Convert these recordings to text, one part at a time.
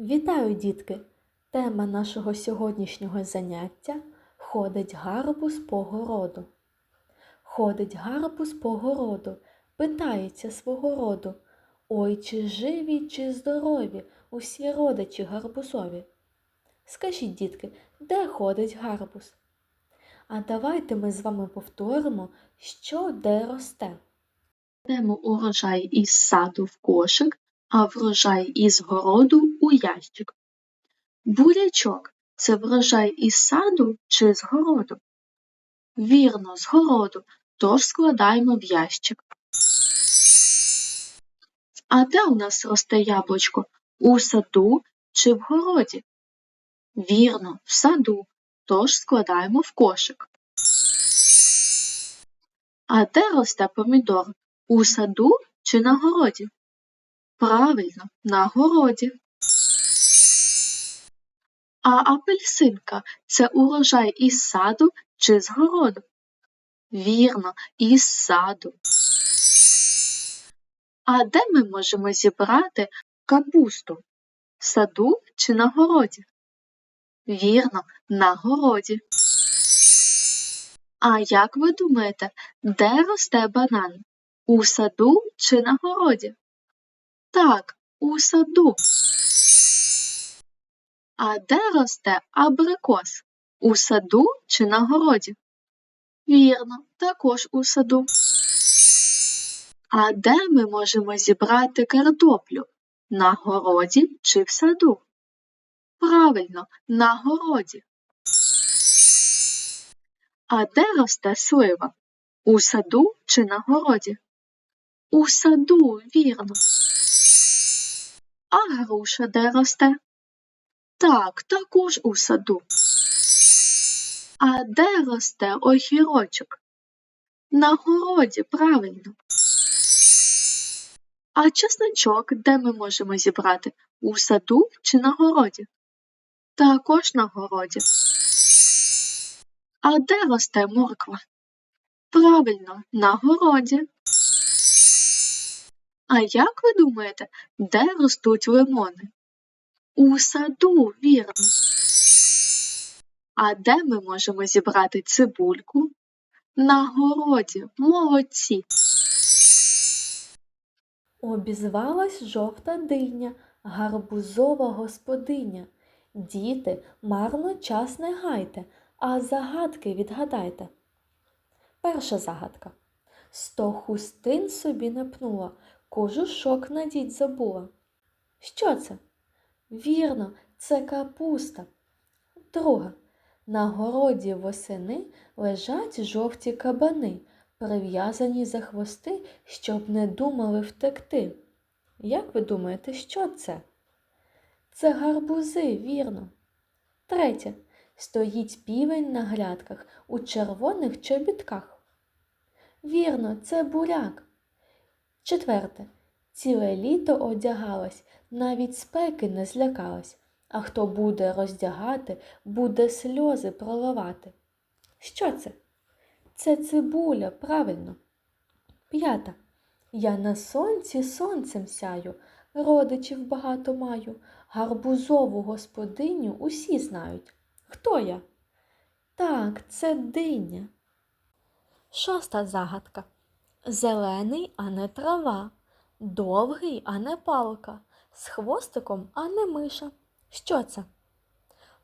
Вітаю, дітки! Тема нашого сьогоднішнього заняття ходить гарбуз по городу. Ходить гарбуз по городу, питається свого роду. Ой, чи живі, чи здорові усі родичі гарбузові? Скажіть, дітки, де ходить гарбуз? А давайте ми з вами повторимо, що де росте. Кладемо урожай із саду в кошик, а врожай із городу у ящик. Бурячок це врожай із саду чи з городу? Вірно, з городу, тож складаємо в ящик. А де у нас росте яблучко? У саду чи в городі? Вірно, в саду, тож складаємо в кошик. А де росте помідор? У саду чи на городі? Правильно, на городі. А апельсинка це урожай із саду чи з городу? Вірно, із саду. А де ми можемо зібрати капусту? В саду чи на городі? Вірно, на городі. А як ви думаєте, де росте банан? У саду чи на городі? Так, у саду. А де росте абрикос? У саду чи на городі? Вірно, також у саду. А де ми можемо зібрати картоплю? На городі чи в саду? Правильно, на городі. А де росте слива? У саду чи на городі? У саду, вірно. А груша де росте? Так, також у саду. А де росте огірочок? На городі, правильно. А чесночок де ми можемо зібрати? У саду чи на городі? Також на городі. А де росте морква? Правильно, на городі. А як ви думаєте, де ростуть лимони? У саду, вірно. А де ми можемо зібрати цибульку? На городі, молодці. Обізвалась жовта диня, гарбузова господиня. Діти, марно час не гайте, а загадки відгадайте. Перша загадка. Сто хустин собі напнула, кожушок надіть забула. Що це? Вірно, це капуста. Друга. На городі восени лежать жовті кабани, прив'язані за хвости, щоб не думали втекти. Як ви думаєте, що це? Це гарбузи, вірно. Третє. Стоїть півень на грядках у червоних чобітках. Вірно, це буряк. Четверте. Ціле літо одягалась, навіть спеки не злякалась, а хто буде роздягати, буде сльози проливати. Що це? Це цибуля, правильно. П'ята. Я на сонці сонцем сяю, родичів багато маю, гарбузову господиню усі знають. Хто я? Так, це диня. Шоста загадка. Зелений, а не трава, довгий, а не палка, з хвостиком, а не миша. Що це?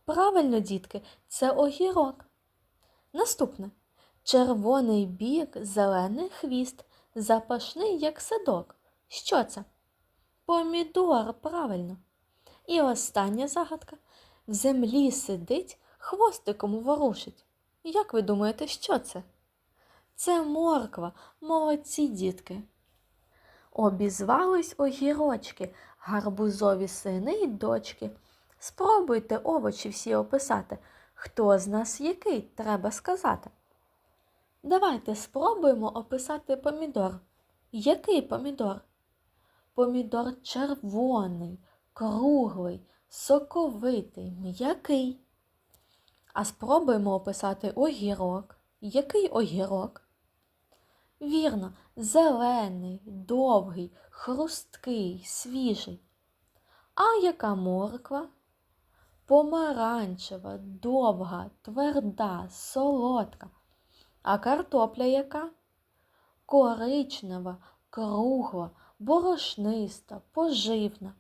Правильно, дітки, це огірок. Наступне. Червоний бік, зелений хвіст, запашний, як садок. Що це? Помідор, правильно. І остання загадка. В землі сидить, хвостиком ворушить. Як ви думаєте, що це? Це морква, молодці дітки. Обізвались огірочки, гарбузові сини й дочки. Спробуйте овочі всі описати. Хто з нас який, треба сказати. Давайте спробуємо описати помідор. Який помідор? Помідор червоний, круглий, соковитий, м'який. А спробуємо описати огірок. Який огірок? Вірно, зелений, довгий, хрусткий, свіжий. А яка морква? Помаранчева, довга, тверда, солодка. А картопля яка? Коричнева, кругла, борошниста, поживна.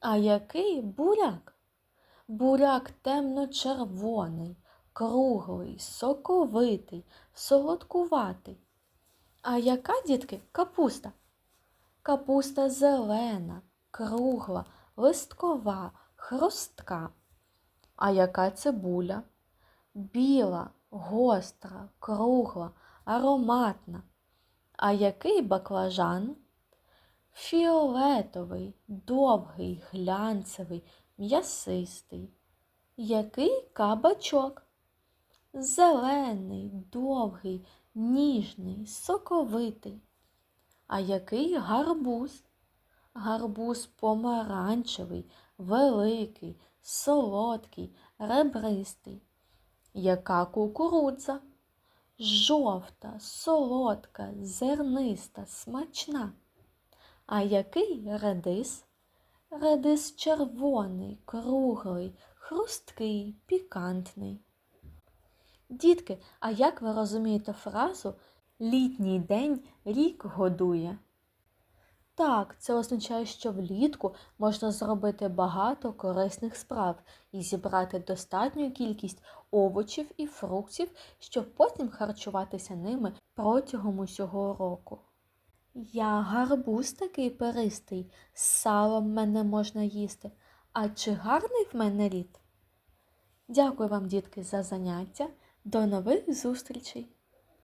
А який буряк? Буряк темно-червоний, круглий, соковитий, солодкуватий. А яка, дітки, капуста? Капуста зелена, кругла, листкова, хрустка. А яка цибуля? Біла, гостра, кругла, ароматна. А який баклажан? Фіолетовий, довгий, глянцевий, м'ясистий. Який кабачок? Зелений, довгий, ніжний, соковитий. А який гарбуз? Гарбуз помаранчевий, великий, солодкий, ребристий. Яка кукурудза? Жовта, солодка, зерниста, смачна. А який редис? Редис червоний, круглий, хрусткий, пікантний. Дітки, а як ви розумієте фразу літній день рік годує? Так, це означає, що влітку можна зробити багато корисних справ і зібрати достатню кількість овочів і фруктів, щоб потім харчуватися ними протягом усього року. Я гарбуз такий перистий, з салом мене можна їсти. А чи гарний в мене рід? Дякую вам, дітки, за заняття. До нових зустрічей!